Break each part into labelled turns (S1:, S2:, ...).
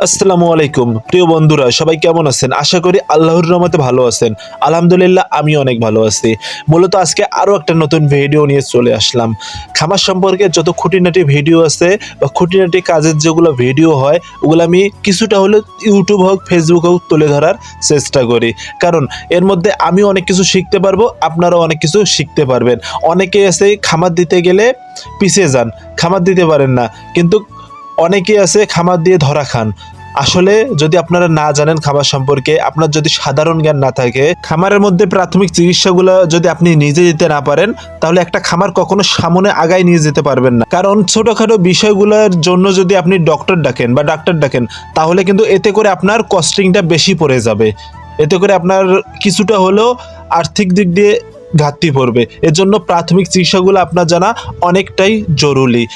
S1: আসসালামু আলাইকুম। প্রিয় বন্ধুরা, সবাই কেমন আছেন? আশা করি আল্লাহর রহমতে ভালো আছেন। আলহামদুলিল্লাহ আমি অনেক ভালো আছি। মূলত আজকে আরও একটা নতুন ভিডিও নিয়ে চলে আসলাম। খামার সম্পর্কে যত খুঁটিনাটি ভিডিও আছে বা খুঁটিনাটি কাজের যেগুলো ভিডিও হয়, ওগুলো আমি কিছুটা হলেও ইউটিউব হোক, ফেসবুক হোক তুলে ধরার চেষ্টা করি। কারণ এর মধ্যে আমি অনেক কিছু শিখতে পারব, আপনারাও অনেক কিছু শিখতে পারবেন। অনেকেই আছে, খামার দিতে গেলে পিছিয়ে যান। খামার দিতে পারেন না। কিন্তু অনেকেই আছে খামার দিয়ে ধরা খান। আসলে যদি আপনারা না জানেন খামার সম্পর্কে, আপনার যদি সাধারণ জ্ঞান না থাকে, খামারের মধ্যে প্রাথমিক চিকিৎসাগুলো যদি আপনি নিজে দিতে না পারেন, তাহলে একটা খামার কখনো সামনে আগায় নিয়ে যেতে পারবেন না। কারণ ছোটখাটো বিষয়গুলোর জন্য যদি আপনি ডক্টর ডাকেন বা ডাক্তার ডাকেন, তাহলে কিন্তু এতে করে আপনার কস্টিংটা বেশি পড়ে যাবে। এতে করে আপনার কিছুটা হলেও আর্থিক দিক দিয়ে ঘাটতি পড়বে। এর জন্য প্রাথমিক চিকিৎসাগুলো আপনার জানা অনেকটাই জরুরি।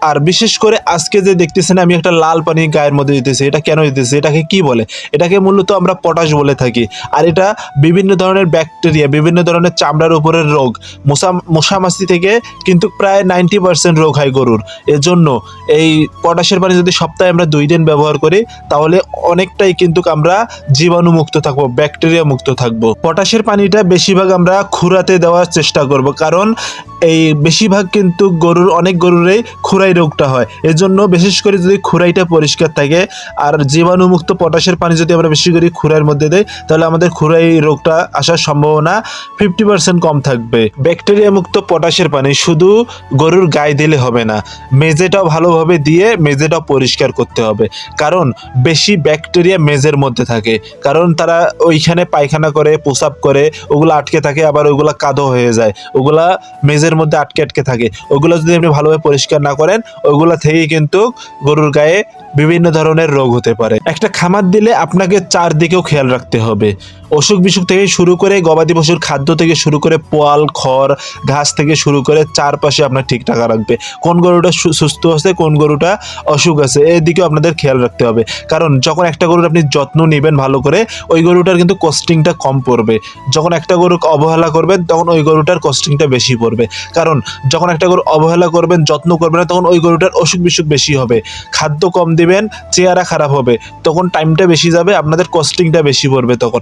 S1: আর বিশেষ করে আজকে যে দেখতেছেন, আমি একটা লাল পানি গায়ের মধ্যে দিতেছি। এটা কেন দিতেছি? এটাকে কি বলে? এটাকে মূলত আমরা পটাশ বলে থাকি। আর এটা বিভিন্ন ধরনের ব্যাকটেরিয়া, বিভিন্ন ধরনের চামড়ার উপরের রোগ। মশা মশামাছি থেকে কিন্তু প্রায় নাইনটি পার্সেন্ট রোগ হয় গরুর। এজন্য এই পটাশের পানি যদি সপ্তাহে আমরা দুই দিন ব্যবহার করি, তাহলে অনেকটাই কিন্তু আমরা জীবাণুমুক্ত থাকব ব্যাকটেরিয়া মুক্ত থাকব। পটাশের পানিটা বেশিরভাগ আমরা খুরাতে দেওয়ার চেষ্টা করব। কারণ এই বেশিরভাগ কিন্তু গরুর, অনেক গরুরই খুরাই রোগটা হয়। এজন্য বিশেষ করে যদি খুরাইটা পরিষ্কার থাকে, আর জীবাণুমুক্ত পটাশের পানি যদি আমরা বেশি করে খুরাইয়ের মধ্যে দেই, তাহলে আমাদের খুরাই রোগটা আসার সম্ভাবনা ফিফটি পার্সেন্ট কম থাকবে। ব্যাকটেরিয়া মুক্ত পটাশের পানি শুধু গরুর গায়ে দিলে হবে না, মেজেটাও ভালোভাবে দিয়ে মেজেটাও পরিষ্কার করতে হবে। কারণ বেশি ব্যাকটেরিয়া মেজের মধ্যে থাকে। কারণ তারা ওইখানে পায়খানা করে প্রসাব করে, ওগুলো আটকে থাকে, আবার ওগুলো কাদো হয়ে যায়। ওগুলা মেজের মধ্যে আটকে আটকে থাকে। ওগুলো যদি আপনি ভালোভাবে পরিষ্কার না করেন ওগুলা থেকেই কিন্তু গরুর গায়ে বিভিন্ন ধরনের রোগ হতে পারে। একটা খামার দিলে আপনাকে চারদিকেও খেয়াল রাখতে হবে। অসুখ বিসুখ থেকে শুরু করে গবাদি পশুর খাদ্য থেকে শুরু করে পোয়াল, খড়, ঘাস থেকে শুরু করে চারপাশে আপনার ঠিক টাকা রাখবে কোন গরুটা সুস্থ আছে, কোন গরুটা অসুখ আছে এই দিকেও আপনাদের খেয়াল রাখতে হবে। কারণ যখন একটা গরুর আপনি যত্ন নেবেন ভালো করে, ওই গরুটার কিন্তু কস্টিংটা কম পড়বে। যখন একটা গরু অবহেলা করবেন, তখন ওই গরুটার কস্টিংটা বেশি পড়বে। কারণ যখন একটা গরু অবহেলা করবেন, যত্ন করবেন না, তখন ওই গরুটার অসুখ বিসুখ বেশি হবে। খাদ্য কম দিবেন, চেহারা খারাপ হবে। তখন টাইমটা বেশি যাবে, আপনাদের কস্টিংটা বেশি পড়বে তখন।